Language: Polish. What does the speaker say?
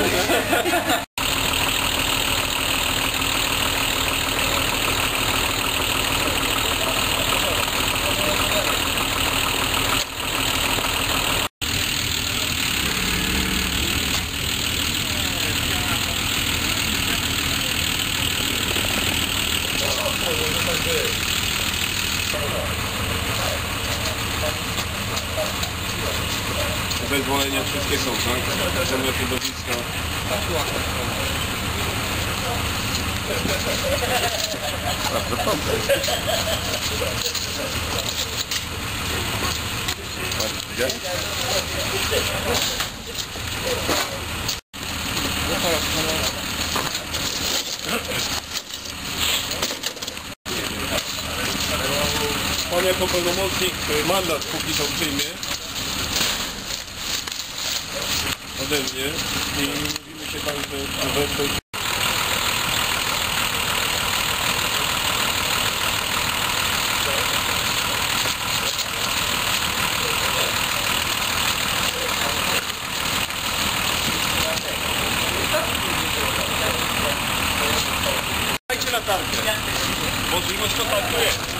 Ha ha ha ha! Wezwolenia wszystkie są, tak? Zarząd środowiska. Gdzie? Pan jako pełnomocnik y, mandat póki co przyjmie ode mnie. I mówimy się tam, że, że tak jest.